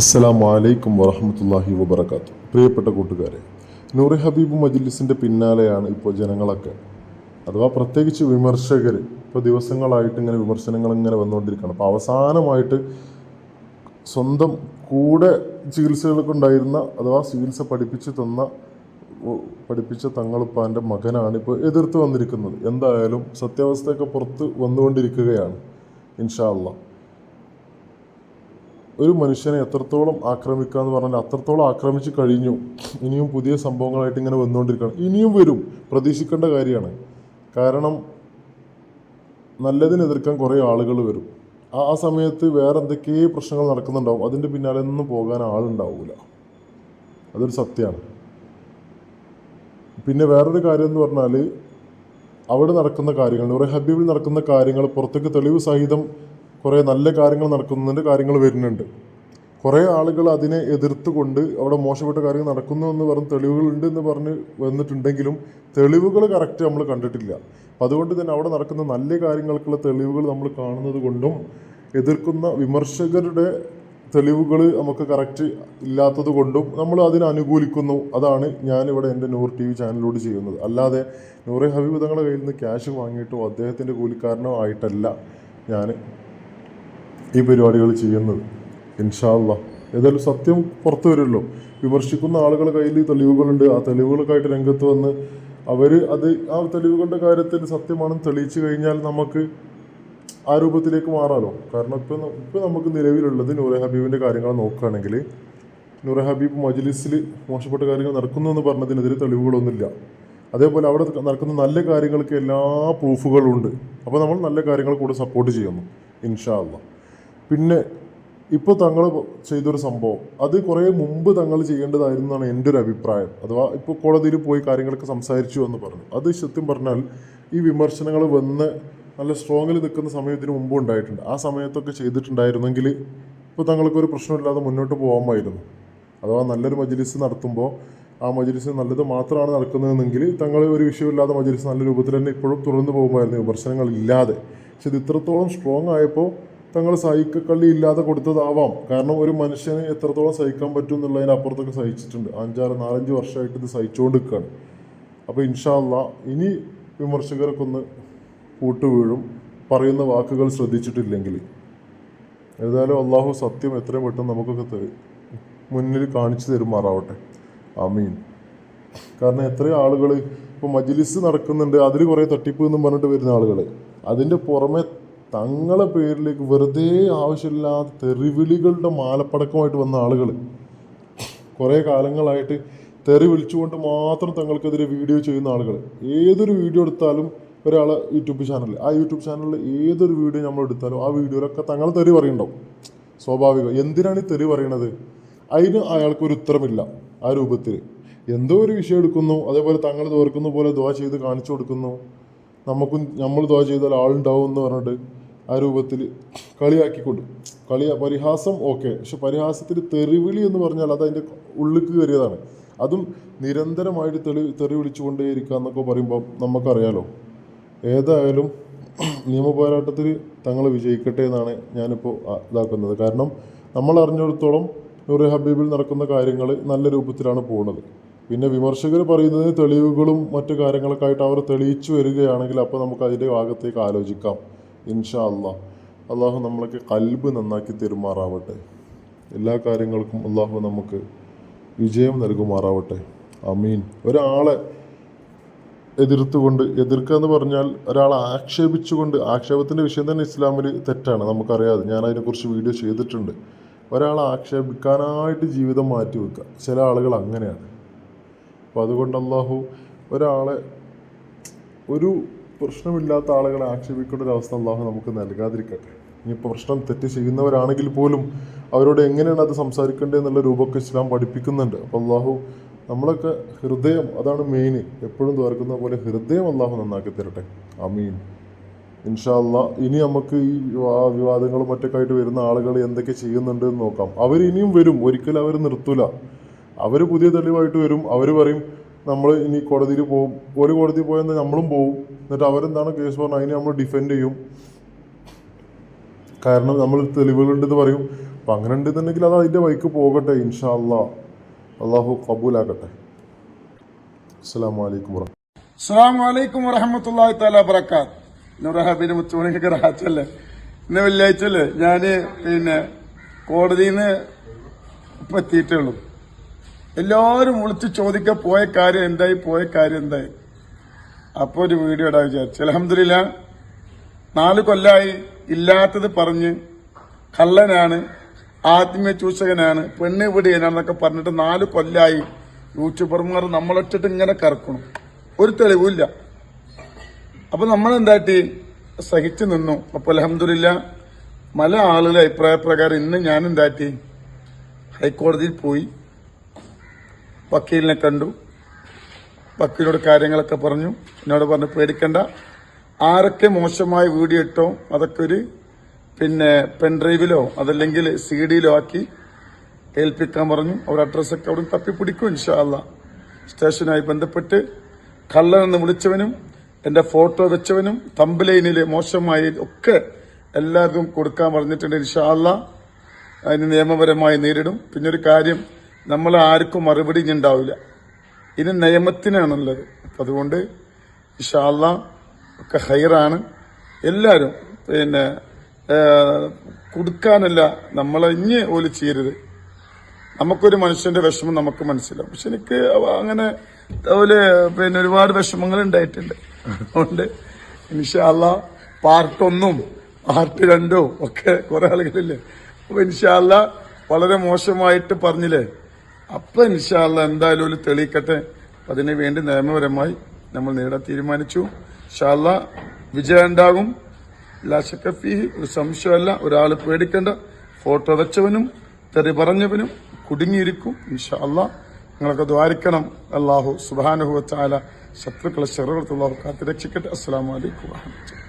അസ്സലാം വലൈക്കും വറഹമത്തല്ലാഹി വബർക്കാത്തു പ്രിയപ്പെട്ട കൂട്ടുകാരെ നൂറി ഹബീബ് മജ്ലിസിന്റെ പിന്നാലെയാണ് ഇപ്പോൾ ജനങ്ങളൊക്കെ. അഥവാ പ്രത്യേകിച്ച് വിമർശകർ ഇപ്പോൾ ദിവസങ്ങളായിട്ട് ഇങ്ങനെ വിമർശനങ്ങൾ ഇങ്ങനെ വന്നുകൊണ്ടിരിക്കുകയാണ്. അപ്പോൾ അവസാനമായിട്ട് സ്വന്തം കൂടെ ചികിത്സകളൊക്കെ ഉണ്ടായിരുന്ന അഥവാ ചികിത്സ പഠിപ്പിച്ച് തന്ന പഠിപ്പിച്ച തങ്ങളുപ്പാന്റെ മകനാണ് ഇപ്പോൾ എതിർത്ത് വന്നിരിക്കുന്നത്. എന്തായാലും സത്യാവസ്ഥയൊക്കെ പുറത്ത് വന്നുകൊണ്ടിരിക്കുകയാണ് ഇൻഷാ അള്ളാഹ് ഒരു മനുഷ്യനെ എത്രത്തോളം ആക്രമിക്കുക എന്ന് പറഞ്ഞാൽ അത്രത്തോളം ആക്രമിച്ച് കഴിഞ്ഞു. ഇനിയും പുതിയ സംഭവങ്ങളായിട്ട് ഇങ്ങനെ വന്നുകൊണ്ടിരിക്കണം ഇനിയും വരും. പ്രതീക്ഷിക്കേണ്ട കാര്യമാണ്. കാരണം നല്ലതിനെതിർക്കാൻ കുറേ ആളുകൾ വരും. ആ സമയത്ത് വേറെ എന്തൊക്കെയോ പ്രശ്നങ്ങൾ നടക്കുന്നുണ്ടാവും. അതിന്റെ പിന്നാലെ ഒന്നും പോകാൻ ആളുണ്ടാവില്ല അതൊരു സത്യമാണ്. പിന്നെ വേറൊരു കാര്യം എന്ന് പറഞ്ഞാൽ അവിടെ നടക്കുന്ന കാര്യങ്ങൾ ഹബീബിൽ നടക്കുന്ന കാര്യങ്ങൾ പുറത്തേക്ക് തെളിവ് സഹിതം കുറേ നല്ല കാര്യങ്ങൾ നടക്കുന്നതിന്റെ കാര്യങ്ങൾ വരുന്നുണ്ട്. കുറേ ആളുകൾ അതിനെ എതിർത്തുകൊണ്ട് അവിടെ മോശപ്പെട്ട കാര്യങ്ങൾ നടക്കുന്നു എന്ന് പറഞ്ഞ് തെളിവുകളുണ്ട് എന്ന് പറഞ്ഞ് വന്നിട്ടുണ്ടെങ്കിലും തെളിവുകൾ കറക്റ്റ് നമ്മൾ കണ്ടിട്ടില്ല. അപ്പം അതുകൊണ്ട് തന്നെ അവിടെ നടക്കുന്ന നല്ല കാര്യങ്ങൾക്കുള്ള തെളിവുകൾ നമ്മൾ കാണുന്നത് കൊണ്ടും എതിർക്കുന്ന വിമർശകരുടെ തെളിവുകൾ നമുക്ക് കറക്റ്റ് ഇല്ലാത്തത് കൊണ്ടും നമ്മൾ അതിനെ അനുകൂലിക്കുന്നു. അതാണ് ഞാനിവിടെ എന്റെ നൂർ ടി വി ചാനലിലൂടെ ചെയ്യുന്നത്. അല്ലാതെ നൂറെ ഹബീബ് തങ്ങളുടെ കയ്യിൽ നിന്ന് ക്യാഷ് വാങ്ങിയിട്ടോ അദ്ദേഹത്തിന്റെ കൂലിക്കാരനോ ആയിട്ടല്ല ഞാൻ ഈ പരിപാടികൾ ചെയ്യുന്നത്. ഇൻഷാല്ല ഏതായാലും സത്യം പുറത്തു വരുമല്ലോ വിമർശിക്കുന്ന ആളുകളുടെ കയ്യിൽ തെളിവുകളുണ്ട്. ആ തെളിവുകൾക്കായിട്ട് രംഗത്ത് വന്ന് അവർ അത് ആ തെളിവുകളുടെ കാര്യത്തിൽ സത്യമാണെന്ന് തെളിയിച്ചു കഴിഞ്ഞാൽ നമുക്ക് ആ രൂപത്തിലേക്ക് മാറാമല്ലോ കാരണം ഇപ്പം ഇപ്പം നമുക്ക് നിലവിലുള്ളത് നൂറെ ഹബീബിന്റെ കാര്യങ്ങൾ നോക്കുകയാണെങ്കിൽ നൂറെ ഹബീബ് മജ്ലിസിൽ മോശപ്പെട്ട കാര്യങ്ങൾ നടക്കുന്നു എന്ന് പറഞ്ഞതിനെതിരെ തെളിവുകളൊന്നുമില്ല. അതേപോലെ അവിടെ നടക്കുന്ന നല്ല കാര്യങ്ങൾക്ക് എല്ലാ പ്രൂഫുകളുണ്ട് അപ്പോൾ നമ്മൾ നല്ല കാര്യങ്ങൾ കൂടെ സപ്പോർട്ട് ചെയ്യുന്നു. ഇൻഷാ പിന്നെ ഇപ്പോൾ തങ്ങൾ ചെയ്തൊരു സംഭവം. അത് കുറേ മുമ്പ് തങ്ങൾ ചെയ്യേണ്ടതായിരുന്നു എന്നാണ് എന്റെ ഒരു അഭിപ്രായം. അഥവാ ഇപ്പോൾ കോടതിയിൽ പോയി കാര്യങ്ങളൊക്കെ സംസാരിച്ചു എന്ന് പറഞ്ഞു. അത് സത്യം പറഞ്ഞാൽ ഈ വിമർശനങ്ങൾ വന്ന് നല്ല സ്ട്രോങ്ങിൽ നിൽക്കുന്ന സമയത്തിന് മുമ്പ് ഉണ്ടായിട്ടുണ്ട്. ആ സമയത്തൊക്കെ ചെയ്തിട്ടുണ്ടായിരുന്നെങ്കിൽ ഇപ്പോൾ തങ്ങൾക്ക് ഒരു പ്രശ്നമില്ലാതെ മുന്നോട്ട് പോകാമായിരുന്നു. അഥവാ നല്ലൊരു മജ്ലിസ് നടത്തുമ്പോൾ ആ മജ്ലിസ് നല്ലത് മാത്രമാണ് നടക്കുന്നതെങ്കിൽ തങ്ങൾ ഒരു വിഷയമില്ലാതെ മജ്ലിസ് നല്ല രൂപത്തിൽ തന്നെ ഇപ്പോഴും തുടർന്ന് പോകുമായിരുന്നു വിമർശനങ്ങൾ ഇല്ലാതെ പക്ഷെ ഇത് ഇത്രത്തോളം സ്ട്രോങ് ആയപ്പോൾ തങ്ങൾ സഹിക്കക്കള്ളി ഇല്ലാതെ കൊടുത്തതാവാം. കാരണം ഒരു മനുഷ്യന് എത്രത്തോളം സഹിക്കാൻ പറ്റും എന്നുള്ളതിന് അപ്പുറത്തൊക്കെ സഹിച്ചിട്ടുണ്ട്. അഞ്ചാറ് നാലഞ്ച് വർഷമായിട്ട് ഇത് സഹിച്ചുകൊണ്ട് നിൽക്കുകയാണ് അപ്പോൾ ഇൻഷാല്ല ഇനി വിമർശകരൊക്കെ ഒന്ന് കൂട്ടുവീഴും പറയുന്ന വാക്കുകൾ ശ്രദ്ധിച്ചിട്ടില്ലെങ്കിൽ. ഏതായാലും അള്ളാഹു സത്യം എത്രയും പെട്ടെന്ന് നമുക്കൊക്കെ തരും. മുന്നിൽ കാണിച്ചു തരുമാറാവട്ടെ. അമീൻ കാരണം എത്രയോ ആളുകൾ ഇപ്പോൾ മജ്ലിസ് നടക്കുന്നുണ്ട് അതിൽ കുറേ തട്ടിപ്പ് എന്നും പറഞ്ഞിട്ട് വരുന്ന ആളുകൾ അതിന്റെ പുറമെ തങ്ങളെ പേരിലേക്ക് വെറുതെ ആവശ്യമില്ലാത്ത തെറിവിളികളുടെ മാലപ്പടക്കമായിട്ട് വന്ന ആളുകൾ. കുറേ കാലങ്ങളായിട്ട് തെറി വിളിച്ചുകൊണ്ട് മാത്രം തങ്ങൾക്കെതിരെ വീഡിയോ ചെയ്യുന്ന ആളുകൾ. ഏതൊരു വീഡിയോ എടുത്താലും ഒരാൾ യൂട്യൂബ് ചാനൽ ആ യൂട്യൂബ് ചാനലിൽ ഏതൊരു വീഡിയോ നമ്മൾ എടുത്താലും ആ വീഡിയോയിലൊക്കെ തങ്ങൾ തെറി പറയുന്നുണ്ടാവും. സ്വാഭാവികം. എന്തിനാണ് ഈ തെറി പറയണത്? അതിന് അയാൾക്കൊരു ഉത്തരമില്ല ആ രൂപത്തിൽ. എന്തോ ഒരു വിഷയം എടുക്കുന്നു അതേപോലെ തങ്ങൾ തോർക്കുന്ന പോലെ ദുവാ ചെയ്ത് കാണിച്ചു കൊടുക്കുന്നു. നമുക്കും നമ്മൾ ദുവാ ചെയ്താൽ ആളുണ്ടാവും എന്ന് പറഞ്ഞിട്ട് ആ രൂപത്തിൽ കളിയാക്കിക്കൊണ്ട്. കളി പരിഹാസം ഓക്കെ. പക്ഷെ പരിഹാസത്തിൽ തെറിവിളി എന്ന് പറഞ്ഞാൽ അത് അതിന്റെ ഉള്ളിക്ക് കയറിയതാണ്. അതും നിരന്തരമായിട്ട് തെളി തെറി വിളിച്ചുകൊണ്ടേയിരിക്കുക എന്നൊക്കെ പറയുമ്പോൾ നമുക്കറിയാലോ. ഏതായാലും നിയമപോരാട്ടത്തിൽ തങ്ങൾ വിജയിക്കട്ടെ എന്നാണ് ഞാനിപ്പോൾ ഇതാക്കുന്നത്. കാരണം നമ്മൾ അറിഞ്ഞിടത്തോളം നൂറ് ഹബീബിൽ നടക്കുന്ന കാര്യങ്ങൾ നല്ല രൂപത്തിലാണ് പോകുന്നത്. പിന്നെ വിമർശകർ പറയുന്നത് തെളിവുകളും മറ്റു കാര്യങ്ങളൊക്കെ ആയിട്ട് അവർ തെളിയിച്ചു വരികയാണെങ്കിൽ അപ്പോൾ നമുക്ക് അതിന്റെ ഭാഗത്തേക്ക് ആലോചിക്കാം. ഇൻഷാ അള്ളാഹ് അള്ളാഹു നമ്മളൊക്കെ കൽബ് നന്നാക്കി തെരുമാറാവട്ടെ. എല്ലാ കാര്യങ്ങൾക്കും അള്ളാഹു നമുക്ക് വിജയം നൽകുമാറാവട്ടെ. അമീൻ ഒരാളെ എതിർത്തുകൊണ്ട് എതിർക്കുക എന്ന് പറഞ്ഞാൽ ഒരാളെ ആക്ഷേപിച്ചുകൊണ്ട് ആക്ഷേപത്തിന്റെ വിഷയം തന്നെ ഇസ്ലാമിൽ തെറ്റാണ് നമുക്കറിയാതെ ഞാൻ അതിനെക്കുറിച്ച് വീഡിയോ ചെയ്തിട്ടുണ്ട്. ഒരാളെ ആക്ഷേപിക്കാനായിട്ട് ജീവിതം മാറ്റി വെക്കുക. ചില ആളുകൾ അങ്ങനെയാണ്. അപ്പോൾ അതുകൊണ്ട് അള്ളാഹു ഒരാളെ ഒരു പ്രശ്നമില്ലാത്ത ആളുകളെ ആക്ഷേപിക്കേണ്ട ഒരു അവസ്ഥ അള്ളാഹു നമുക്ക് നൽകാതിരിക്കട്ടെ. ഇനിയിപ്പോൾ പ്രശ്നം തെറ്റ് ചെയ്യുന്നവരാണെങ്കിൽ പോലും അവരോട് എങ്ങനെയാണ് അത് സംസാരിക്കേണ്ടത് എന്നുള്ള രൂപമൊക്കെ ഇസ്ലാം പഠിപ്പിക്കുന്നുണ്ട്. അപ്പോൾ അള്ളാഹു നമ്മളൊക്കെ ഹൃദയം അതാണ് മെയിൻ എപ്പോഴും തുറക്കുന്ന പോലെ ഹൃദയം അള്ളാഹു നന്നാക്കി തരട്ടെ. അമീൻ ഇൻഷാ അല്ലാ ഇനി നമുക്ക് ഈ വിവാദങ്ങളും മറ്റൊക്കെ ആയിട്ട് വരുന്ന ആളുകൾ എന്തൊക്കെ ചെയ്യുന്നുണ്ട് എന്ന് നോക്കാം. അവർ ഇനിയും വരും. ഒരിക്കലും അവർ നിർത്തൂല. അവർ പുതിയ തെളിവായിട്ട് വരും. അവർ പറയും നമ്മൾ ഇനി കോടതിയിൽ പോകും. ഒരു കോടതി പോയാൽ നമ്മളും പോകും എന്നിട്ട് അവരെന്താണ് കേസ് പറഞ്ഞാൽ അതിനെ നമ്മൾ ഡിഫെൻഡ് ചെയ്യും. കാരണം നമ്മൾ തെളിവുകളുണ്ടെന്ന് പറയും. അപ്പം അങ്ങനെ ഉണ്ടെന്നുണ്ടെങ്കിൽ അത് അതിന്റെ വഴിക്ക് പോകട്ടെ ഇൻഷാ അല്ലാ അള്ളാഹു കബൂലാക്കട്ടെ അസ്സാം വലൈക്കും വർഹ അസ്സാം വലൈക്കും വറഹമത്തല്ലാഹി തല മുത്തുമണിക്കൊക്കെ റാച്ചല്ലേ ഇന്ന് വെള്ളിയാഴ്ച അല്ലേ? ഞാൻ പിന്നെ കോടതിയിൽ നിന്ന് ഇപ്പൊ എത്തിയിട്ടേ ഉള്ളൂ. എല്ലാവരും വിളിച്ച് ചോദിക്ക പോയ കാര്യം എന്തായി പോയ കാര്യം എന്തായി? അപ്പൊ ഒരു വീഡിയോ ഇടാൻ വിചാരിച്ചു. അലഹമില്ല നാല് കൊല്ലായി ഇല്ലാത്തത് പറഞ്ഞ് കള്ളനാണ് ആത്മീയ ചൂഷകനാണ് പെണ്ണ് വിടിയനാണെന്നൊക്കെ പറഞ്ഞിട്ട് നാല് കൊല്ലായി യൂട്യൂബർമാർ നമ്മളൊറ്റിട്ട് ഇങ്ങനെ കറക്കണം. ഒരു തെളിവില്ല അപ്പൊ നമ്മൾ എന്താട്ടി സഹിച്ചു നിന്നു. അപ്പൊ അലഹമില്ല പല ആളുകളുടെ അഭിപ്രായ പ്രകാരം ഇന്ന് ഞാൻ എന്താട്ടി ഹൈക്കോടതിയിൽ പോയി. വക്കീലിനെ കണ്ടു. വക്കീലിനോട് കാര്യങ്ങളൊക്കെ പറഞ്ഞു. എന്നോട് പറഞ്ഞു പേടിക്കണ്ട. ആരൊക്കെ മോശമായ വീഡിയോ ഇട്ടോ അതൊക്കെ ഒരു പിന്നെ പെൻഡ്രൈവിലോ അതല്ലെങ്കിൽ സി ഡിയിലോ ആക്കി ഏൽപ്പിക്കാൻ പറഞ്ഞു. അവർ അഡ്രസ്സൊക്കെ അവിടെ തപ്പി തപ്പിപ്പിടിക്കും ഇൻഷാല്ല സ്റ്റേഷനുമായി ബന്ധപ്പെട്ട് കള്ളനെന്ന് വിളിച്ചവനും എന്റെ ഫോട്ടോ വെച്ചവനും തമ്പലൈനിൽ മോശമായി ഒക്കെ എല്ലാവർക്കും കൊടുക്കാൻ പറഞ്ഞിട്ടുണ്ട് ഇൻഷാല്ല അതിന് നിയമപരമായി നേരിടും. പിന്നെ ഒരു കാര്യം നമ്മൾ ആർക്കും മറുപടി ഇനി ഉണ്ടാവില്ല. ഇത് നിയമത്തിനാണുള്ളത്. അപ്പം അതുകൊണ്ട് ഇഷാല്ല ഒക്കെ ഹൈറാണ്. എല്ലാവരും പിന്നെ കൊടുക്കാനല്ല നമ്മളെ ഇനി ഓൽ ചെയ്യരുത്. നമുക്കൊരു മനുഷ്യന്റെ വിഷമം നമുക്ക് മനസ്സിലാവും. പക്ഷെ എനിക്ക് അങ്ങനെ അതുപോലെ പിന്നെ ഒരുപാട് വിഷമങ്ങൾ ഉണ്ടായിട്ടുണ്ട്. അതുകൊണ്ട് ഇൻഷാല്ല പാർട്ട് ഒന്നും പാർട്ട് രണ്ടും ഒക്കെ കുറെ ആളുകളില്ലേ. അപ്പൊ ഇൻഷാല്ല വളരെ മോശമായിട്ട് പറഞ്ഞില്ലേ? അപ്പൊ ഇൻഷാല്ല എന്തായാലും ഒരു തെളിയിക്കട്ടെ. അതിനു വേണ്ടി നിയമപരമായി നമ്മൾ നേടാൻ തീരുമാനിച്ചു. ഇൻഷാല്ല വിജയം ഉണ്ടാകും. ലാശക്കഫി ഒരു സംശയമല്ല. ഒരാൾ പേടിക്കേണ്ട. ഫോട്ടോ വെച്ചവനും തെറി പറഞ്ഞവനും കുടുങ്ങിയിരിക്കും. ഇൻഷാല്ല നിങ്ങളൊക്കെ ദ്വാരിക്കണം. അള്ളാഹു സുബാനുഹു വച്ചാല ശത്രുക്കളെ അള്ളാഹു കാത്തിരക്ഷിക്കട്ടെ അസ്സാം വലൈക്കും വാഹമത്തുള്ള